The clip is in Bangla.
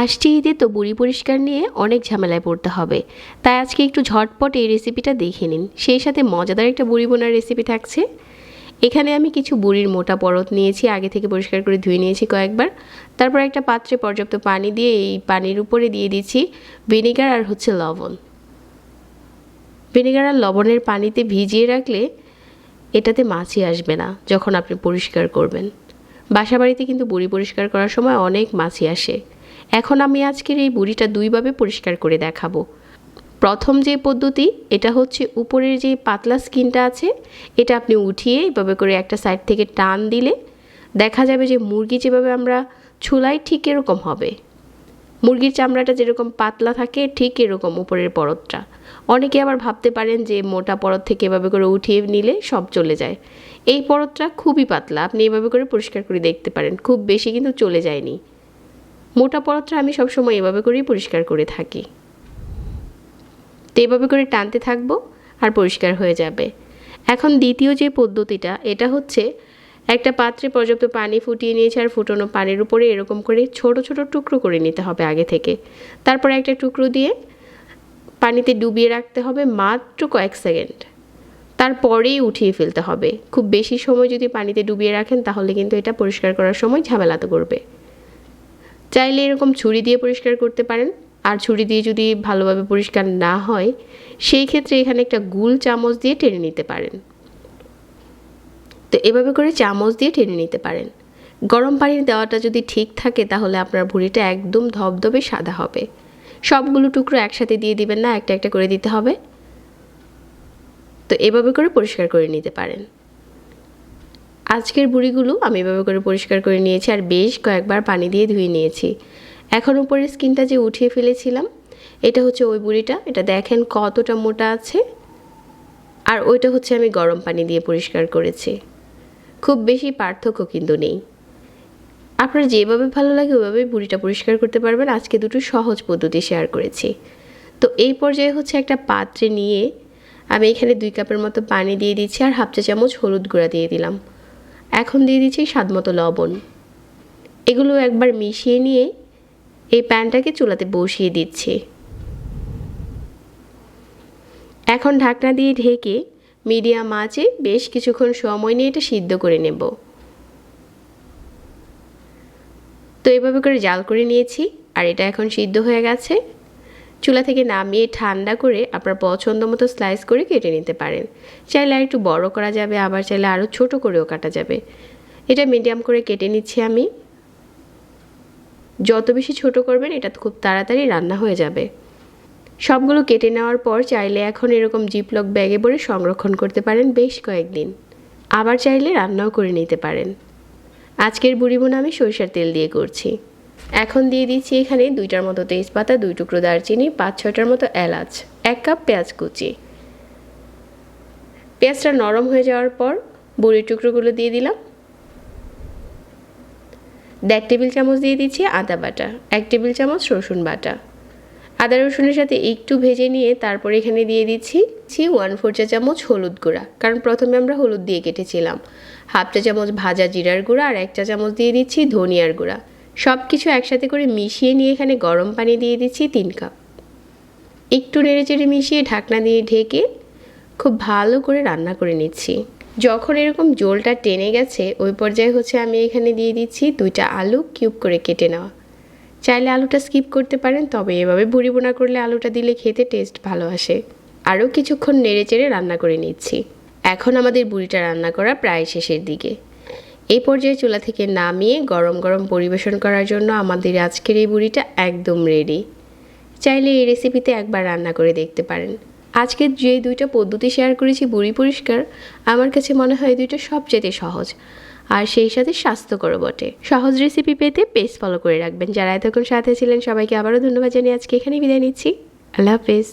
আসছে ঈদে তো বুড়ি পরিষ্কার নিয়ে অনেক ঝামেলায় পড়তে হবে। তাই আজকে একটু ঝটপট এই রেসিপিটা দেখে নিন। সেই সাথে মজাদার একটা বুড়ি বোনার রেসিপি থাকছে। এখানে আমি কিছু বুড়ির মোটা পরত নিয়েছি, আগে থেকে পরিষ্কার করে ধুয়ে নিয়েছি কয়েকবার। তারপর একটা পাত্রে পর্যাপ্ত পানি দিয়ে এই পানির উপরে দিয়ে দিচ্ছি ভিনেগার আর হচ্ছে লবণ। ভিনেগার আর লবণের পানিতে ভিজিয়ে রাখলে এটাতে মাছি আসবে না, যখন আপনি পরিষ্কার করবেন। বাসা বাড়িতে কিন্তু বুড়ি পরিষ্কার করার সময় অনেক মাছি আসে। এখন আমি আজকের এই বুড়িটা দুইভাবে পরিষ্কার করে দেখাবো। প্রথম যে পদ্ধতি, এটা হচ্ছে উপরের যে পাতলা স্কিনটা আছে, এটা আপনি উঠিয়ে এভাবে করে একটা সাইড থেকে টান দিলে দেখা যাবে যে মুরগি যেভাবে আমরা ছুলাই ঠিক এরকম হবে। মুরগির চামড়াটা যেরকম পাতলা থাকে, ঠিক এরকম উপরের পরতটা। অনেকে আবার ভাবতে পারেন যে মোটা পরত থেকে এভাবে করে উঠিয়ে নিলে সব চলে যায়। এই পরতটা খুবই পাতলা, আপনি এভাবে করে পরিষ্কার করে দেখতে পারেন, খুব বেশি কিন্তু চলে যায়নি। মোটা পরতটা আমি সবসময় এভাবে করেই পরিষ্কার করে থাকি। তো এভাবে করে টানতে থাকব আর পরিষ্কার হয়ে যাবে। এখন দ্বিতীয় যে পদ্ধতিটা, এটা হচ্ছে একটা পাত্রে পর্যাপ্ত পানি ফুটিয়ে নিয়েছে আর ফুটানো পানির উপরে এরকম করে ছোট ছোট টুকরো করে নিতে হবে আগে থেকে। তারপর একটা টুকরো দিয়ে পানিতে ডুবিয়ে রাখতে হবে মাত্র কয়েক সেকেন্ড। তারপরেই উঠিয়ে ফেলতে হবে। খুব বেশি সময় যদি পানিতে ডুবিয়ে রাখেন, তাহলে কিন্তু এটা পরিষ্কার করার সময় ঝামেলা তো করবে চাইলে এরকম ছুরি দিয়ে পরিষ্কার করতে পারেন। আর ছুরি দিয়ে যদি ভালোভাবে পরিষ্কার না হয়, সেই ক্ষেত্রে এখানে একটা গুল চামচ দিয়ে টেনে নিতে পারেন। তো এভাবে করে চামচ দিয়ে টেনে নিতে পারেন। গরম পানির দেওয়াটা যদি ঠিক থাকে, তাহলে আপনার ভুঁড়িটা একদম ধবধবে সাদা হবে। সবগুলো টুকরো একসাথে দিয়ে দিবেন না, একটা একটা করে দিতে হবে। তো এভাবে করে পরিষ্কার করে নিতে পারেন। আজকের বুড়িগুলো আমি এভাবে করে পরিষ্কার করে নিয়েছি আর বেশ কয়েকবার পানি দিয়ে ধুয়ে নিয়েছি। এখন উপরের স্কিনটা যে উঠিয়ে ফেলেছিলাম, এটা হচ্ছে ওই বুড়িটা। এটা দেখেন কতটা মোটা আছে। আর ওইটা হচ্ছে আমি গরম পানি দিয়ে পরিষ্কার করেছি। খুব বেশি পার্থক্য কিন্তু নেই। আপনার যেভাবে ভালো লাগে ওইভাবেই বুড়িটা পরিষ্কার করতে পারবেন। আজকে দুটো সহজ পদ্ধতি শেয়ার করেছি। তো এই পর্যায়ে হচ্ছে একটা পাত্রে নিয়ে আমি এখানে দুই কাপের মতো পানি দিয়ে দিচ্ছি আর হাফ চা চামচ হলুদ গুঁড়া দিয়ে দিলাম। এখন দিয়ে দিচ্ছি স্বাদ মতো লবণ। এগুলো একবার মিশিয়ে নিয়ে এই প্যানটাকে চুলাতে বসিয়ে দিচ্ছি। এখন ঢাকনা দিয়ে ঢেকে মিডিয়াম আঁচে বেশ কিছুক্ষণ সময় নিয়ে এটা সিদ্ধ করে নেব। তো এভাবে করে জাল করে নিয়েছি, আর এটা এখন সিদ্ধ হয়ে গেছে। চুলা থেকে নামিয়ে ঠান্ডা করে আপনার পছন্দ মতো স্লাইস করে কেটে নিতে পারেন। চাইলে আর একটু বড় করা যাবে, আবার চাইলে আরও ছোট করেও কাটা যাবে। এটা মিডিয়াম করে কেটে নিচ্ছি আমি। যত বেশি ছোট করবেন, এটা খুব তাড়াতাড়ি রান্না হয়ে যাবে। সবগুলো কেটে নেওয়ার পর চাইলে এখন এরকম জিপলক ব্যাগে ভরে সংরক্ষণ করতে পারেন বেশ কয়েকদিন। আবার চাইলে রান্নাও করে নিতে পারেন। আজকের বুড়ি বোনা আমি সরিষার তেল দিয়ে করছি। এখন দিয়ে দিচ্ছি এখানে দুইটার মতো তেজপাতা, দুই টুকরো দারচিনি, পাঁচ, ছয়টার মতো এলাচ, এক কাপ পেঁয়াজ কুচি। পেঁয়াজটা নরম হয়ে যাওয়ার পর বড়ির টুকরোগুলো দিয়ে দিলাম। দেড় টেবিল চামচ দিয়ে দিচ্ছি আদা বাটা, এক টেবিল চামচ রসুন বাটা। আদা রসুনের সাথে একটু ভেজে নিয়ে তারপর এখানে দিয়ে দিচ্ছি ছি ওয়ান ফোর চা চামচ হলুদ গুঁড়া, কারণ প্রথমে আমরা হলুদ দিয়ে কেটেছিলাম। হাফ চা চামচ ভাজা জিরার গুঁড়া আর এক চা চামচ দিয়ে দিচ্ছি ধনিয়ার গুঁড়া। সব কিছু একসাথে করে মিশিয়ে নিয়ে এখানে গরম পানি দিয়ে দিচ্ছি তিন কাপ। একটু নেড়েচেড়ে মিশিয়ে ঢাকনা দিয়ে ঢেকে খুব ভালো করে রান্না করে নিচ্ছি। যখন এরকম জোলটা টেনে গেছে, ওই পর্যায়ে হচ্ছে আমি এখানে দিয়ে দিচ্ছি দুইটা আলু কিউব করে কেটে নেওয়া। চাইলে আলুটা স্কিপ করতে পারেন, তবে এভাবে বুড়ি বোনা করলে আলুটা দিলে খেতে টেস্ট ভালো আসে। আরও কিছুক্ষণ নেড়ে চেড়ে রান্না করে নিচ্ছি। এখন আমাদের বুড়িটা রান্না করা প্রায় শেষের দিকে। এই পর্যায়ে চুলা থেকে নামিয়ে গরম গরম পরিবেশন করার জন্য আমাদের আজকের এই বুড়িটা একদম রেডি চাইলে এই রেসিপিতে একবার রান্না করে দেখতে পারেন। আজকে যে দুইটা পদ্ধতি শেয়ার করেছি বুড়ি পরিষ্কার, আমার কাছে মনে হয় দুইটা সবচেয়ে সহজ। আর সেই সাথে স্বাস্থ্যকর বটে। সহজ রেসিপি পেতে পেজ ফলো করে রাখবেন। যারা এতক্ষণ সাথে ছিলেন, সবাইকে আবারও ধন্যবাদ জানিয়ে আজকে এখানেই বিদায় নিচ্ছি। আল্লাহ হাফেজ।